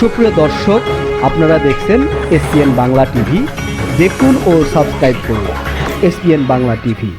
সুপ্রিয় দর্শক, আপনারা দেখছেন এসপিএন বাংলা টিভি। দেখুন ও সাবস্ক্রাইব করুন এসপিএন বাংলা টিভি।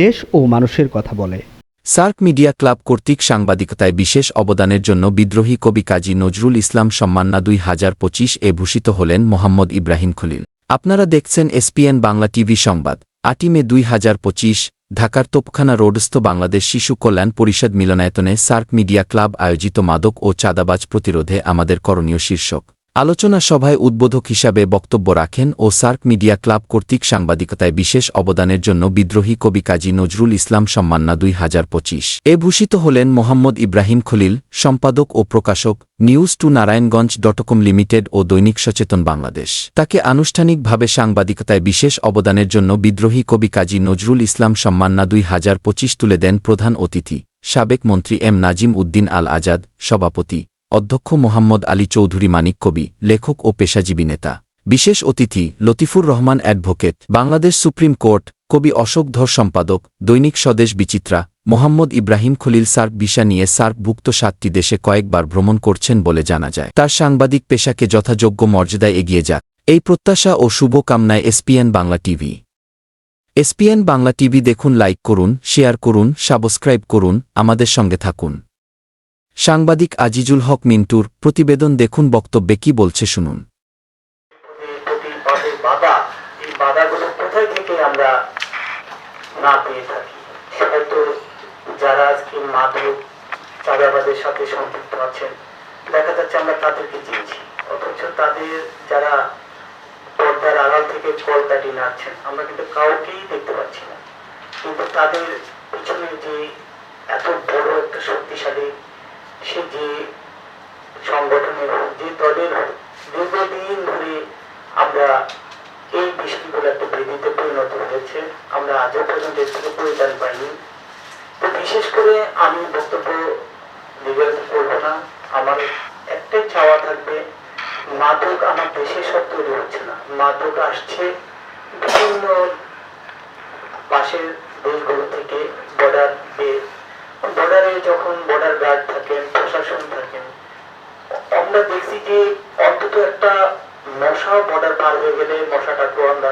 দেশ ও মানুষের কথা বলে। সার্ক মিডিয়া ক্লাব কর্তৃক সাংবাদিকতায় বিশেষ অবদানের জন্য বিদ্রোহী কবি কাজী নজরুল ইসলাম সম্মাননা দুই হাজার পঁচিশ এ ভূষিত হলেন মোহাম্মদ ইব্রাহিম খলিল। আপনারা দেখছেন এসপিএন বাংলা টিভি সংবাদ। আটি মে দুই হাজার পঁচিশ, ঢাকার তোপখানা রোডস্থ বাংলাদেশ শিশু কল্যাণ পরিষদ মিলনায়তনে সার্ক মিডিয়া ক্লাব আয়োজিত মাদক ও চাঁদাবাজ প্রতিরোধে আমাদের করণীয় শীর্ষক। আলোচনা সভায় উদ্বোধক হিসাবে বক্তব্য রাখেন ও সার্ক মিডিয়া ক্লাব কর্তৃক সাংবাদিকতায় বিশেষ অবদানের জন্য বিদ্রোহী কবি কাজী নজরুল ইসলাম সম্মাননা দুই হাজার পঁচিশ। এ ভূষিত হলেন মোহাম্মদ ইব্রাহিম খলিল, সম্পাদক ও প্রকাশক, news two Narayanganj dot com limited ও দৈনিক সচেতন বাংলাদেশ। তাকে আনুষ্ঠানিকভাবে সাংবাদিকতায় বিশেষ অবদানের জন্য বিদ্রোহী কবি কাজী নজরুল ইসলাম সম্মাননা দুই হাজার পঁচিশ তুলে দেন প্রধান অতিথি, সাবেক মন্ত্রী এম নাজিম উদ্দিন আল আজাদ, সভাপতি। অধ্যক্ষ মোহাম্মদ আলী চৌধুরী মানিক কবি, লেখক ও পেশাজীবী নেতা। বিশেষ অতিথি, Latifur Rahman advocate, Bangladesh supreme court, কবি অশোক ধর সম্পাদক, দৈনিক স্বদেশ বিচিত্রা, মোহাম্মদ ইব্রাহিম খলিল সার্ক ভিসা নিয়ে সার্কভুক্ত সাতটি দেশে কয়েকবার ভ্রমণ করছেন বলে জানা যায়। তার সাংবাদিক পেশাকে যথাযোগ্য মর্যাদায় এগিয়ে যাক। এই প্রত্যাশা ও শুভকামনায় SPN Bangla TV. SPN Bangla TV দেখুন, লাইক করুন, শেয়ার করুন, সাবস্ক্রাইব করুন, আমাদের সঙ্গে থাকুন। সাংবাদিক আজিজুল হক মিন্টুর প্রতিবেদন দেখুন বক্তব্যে কি বলছে শুনুন। দেখা যাচ্ছে আমরা তাদেরকে অথচ তাদের যারা পর্দার আড়াল থেকে নাড়ছেন আমরা কিন্তু কাউকেই দেখতে পাচ্ছি না। কিন্তু তাদের পিছনে যে এত বড় একটা শক্তিশালী সে যে সংগঠনের যে দলের দীর্ঘদিন ধরে আমরা এই বিষয়গুলো একটা বেদিতে পরিণত হয়েছে। আমরা আজও পর্যন্ত এর থেকে পরিত্রাণ পাইনি। তো বিশেষ করে আমি বক্তব্য দীর্ঘায়িত করব না। আমার একটাই চাওয়া থাকবে, মাদক আমার দেশে সব তৈরি হচ্ছে না। মাদক আসছে বিভিন্ন পাশের দেশগুলো থেকে বর্ডার বর্ডারে যখন বর্ডার গার্ড থাকেন, প্রশাসন থাকেন, আমরা দেখছি যে অন্তত একটা মশা বর্ডার পার হয়ে গেলে মশাটাকে আমরা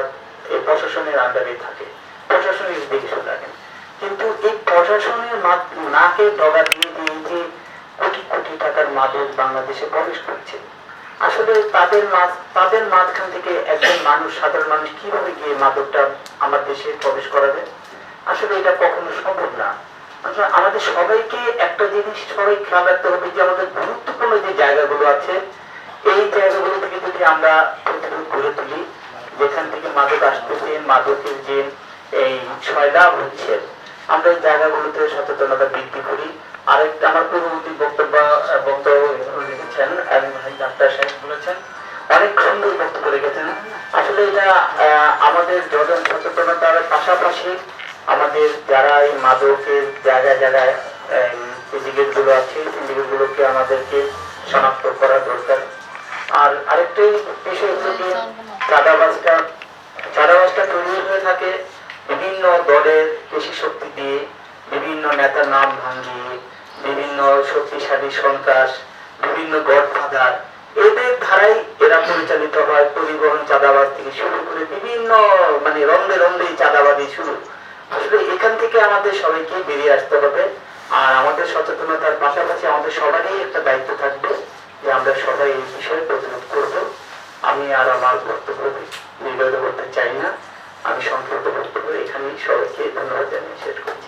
এই প্রশাসনের আন্ডারে থাকে। প্রশাসনের শুনে রাখেন কিন্তু এই প্রশাসনের নাকে ডগা দিয়ে দিয়ে যে কোটি কোটি টাকার মাদক বাংলাদেশে প্রবেশ করছে, আসলে তাদের মাঝ, তাদের মাঝখান থেকে একজন মানুষ, সাধারণ মানুষ কীভাবে গিয়ে মাদকটা আমার দেশে প্রবেশ করাবে? আসলে এটা কখনো সম্ভব না। আসলে আমাদের সবাইকে একটা জিনিস সবাই খেয়াল রাখতে হবে যে আমাদের গুরুত্বপূর্ণ যে জায়গাগুলো আছে, এই জায়গাগুলো থেকে যদি আমরা গড়ে তুলি, যেখান থেকে মাদক আসতেছে, মাদকের যে এই ছয়লাভ হচ্ছে, আমরা এই জায়গাগুলোতে সচেতনতা বৃদ্ধি করি। আরেকটা আমার পূর্ববর্তী বক্তব্য বক্তব্য লিখেছেন ডাক্তার সাহেব বলেছেন, অনেক সুন্দর বক্তব্য রেখেছেন। আসলে এটা আমাদের জন সচেতনতার পাশাপাশি আমাদের যারা এই মাদকের জায়গায় জায়গায় সিন্ডিকেট আছে গুলোকে আমাদেরকে শনাক্ত করা দরকার। আর আরেকটাই বিষয় হলো যে, চাঁদাবাজটা চাঁদাবাজটা তৈরি হয়ে থাকে বিভিন্ন দলের পেশি শক্তি দিয়ে, বিভিন্ন নেতার নাম ভাঙিয়ে, বিভিন্ন শক্তিশালী সন্ত্রাস, বিভিন্ন গডফাদার, এদের ধারাই এরা পরিচালিত হয় পরিবহন চাঁদাবাজ থেকে শুরু করে বিভিন্ন মানে রন্ধে রন্ধে চাঁদাবাদি শুরু। এখান থেকে আমাদের সবাইকে বেরিয়ে আসতে হবে। আর আমাদের সচেতনতার পাশাপাশি আমাদের সবারই একটা দায়িত্ব থাকবে যে আমরা সবাই এই বিষয়ে প্রতিরোধ করব। আমি আর আমার বক্তব্য নির্বাহিত করতে চাই না। আমি সংক্ষিপ্ত বক্তব্য এখানেই সবাইকে ধন্যবাদ জানিয়ে শেষ করছি।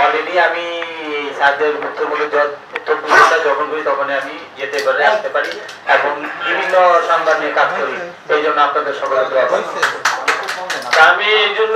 অলরেডি আমি স্যারদের উত্তরগুলো উত্তরগুলোটা যখন করি তখন আমি যেতে পারি আসতে পারি এবং বিভিন্ন সংবাদ নিয়ে কাজ করি। সেই জন্য আপনাদের সকলের দোয়া আমি এই জন্য